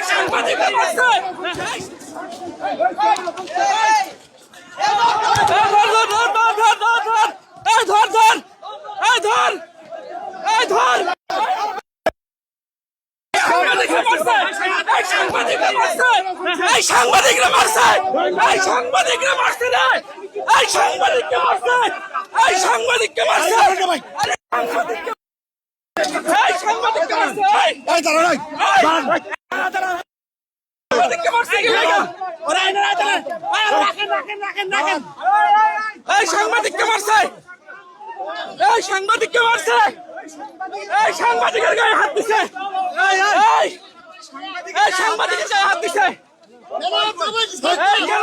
ধর ধর ধর ধর এই সাংবাদিকরা মারছে এই সাংবাদিকরা মারছে মারছে এই সাংবাদিককে মারছে এই সাংবাদিককে মারছে এই সাংবাদিককে মারছে এই দাঁড়া সাংবাদিককে মারছে কি ওরা এনে রাখেন রাখেন রাখেন রাখেন রাখেন। এই সাংবাদিককে মারছে। এই সাংবাদিককে মারছে। এই সাংবাদিকের গায়ে হাত দিছে। এই এই। এই সাংবাদিকের গায়ে হাত দিছে। এই কেন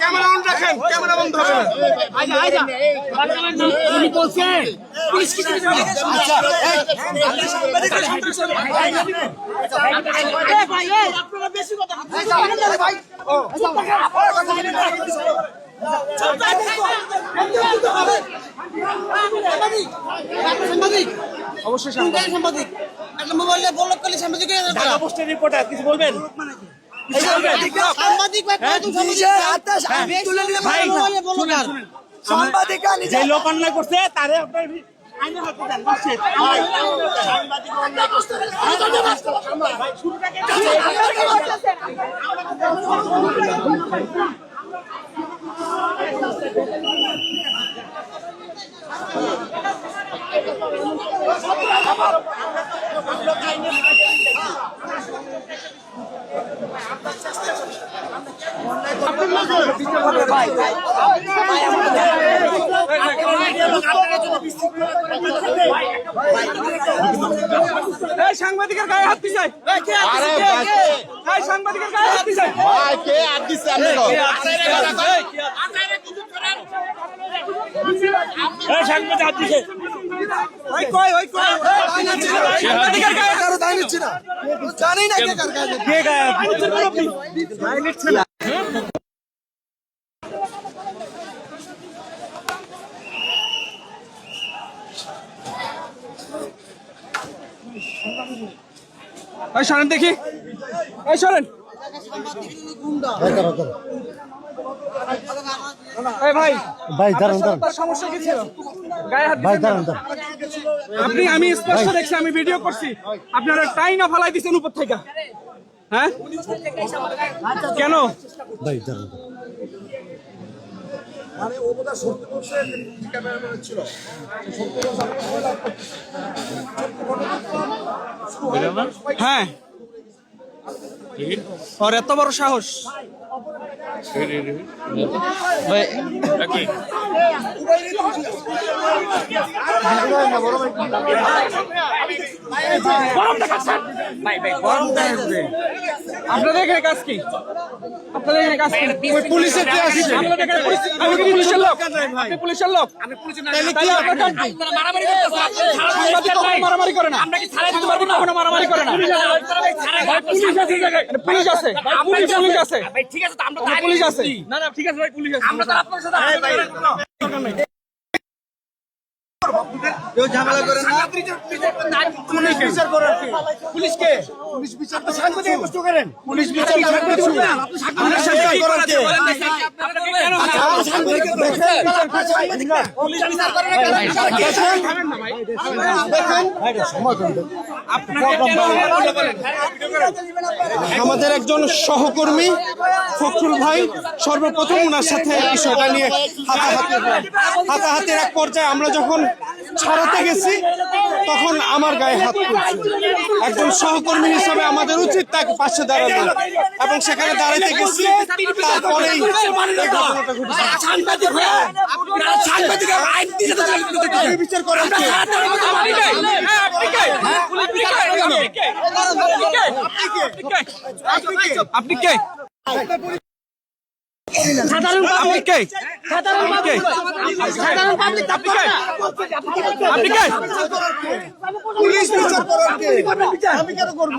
ক্যামেরা অন রাখেন ক্যামেরা বন্ধ হবে অবশ্যই সাংবাদিক। একটা মোবাইলে বলক করলে সাংবাদিক হয়ে যাবে। ঢাকা পোস্টের রিপোর্টার কিছু বলবেন? সাংবাদিক ভাই কত সাংবাদিক ভাই, মোবাইলে বলক আর। যে লোক অন্যায় করছে তারে আপনার আইনে হাতে দেন বাসে। এই সাংবাদিকের গায়ে হাত দিছে এই কে হাত দিছে? সাংবাদিকের গায়ে হাত দিছে। কে আর দিচ্ছে আপনি তো? এই সাংবাদিক হাত দিছে। ওই কই কই? জানি না কে কার কাছে কে গায়ে এই সরেন দেখি। এই সরেন। ভাই ভাই দাঁড়ান। দাঁড়ান সমস্যা কি ছিল? গায়ে হাত ভাই দাঁড়ান আপনি আমি স্পষ্ট দেখছি আমি ভিডিও করছি। আপনারা টাই না ফালাই দিচ্ছেন উপর থেকে। হ্যাঁ? কেন? ভাই দাঁড়ান। দাঁড়ান। হ্যাঁ। ওর এত বড় সাহস। আপনাদের এখানে কাজ কি? পুলিশের কি আসছে? পুলিশ আমি কি পুলিশের লোক? আপনি পুলিশের লোক? আমি পুলিশের কি মারামারি করে না? মারামারি না? পুলিশ আছে। পুলিশ আছে পুলিশ পুলিশ আছে। ঠিক আছে আমরা পুলিশ আছে। না না ঠিক আছে ভাই পুলিশ আছে। আমরা তো আপনার সাথে আলোচনা করি। পুলিশ বিচার আপনার সাথে কি? করা আছে বলেন আমাদের একজন সহকর্মী ফখরুল ভাই, সর্বপ্রথম ওনার সাথে বিষয়টা নিয়ে হাতাহাতি হাতাহাতির এক পর্যায়ে আমরা যখন ছাড়াতে গেছি তখন আমার গায়ে হাত তুলছে একজন সহকর্মী হিসাবে আমাদের উচিত তাকে পাশে দাঁড়ানো এবং সেখানে দাঁড়াতে গেছি তারপরেই বিচার আপনি কে? সাধারণ পাবলিক কে সাধারণ পাবলিক কে সাধারণ পাবলিক আপনি কে আপনি কে পুলিশ বিচার করার কে? আমি কেন করব?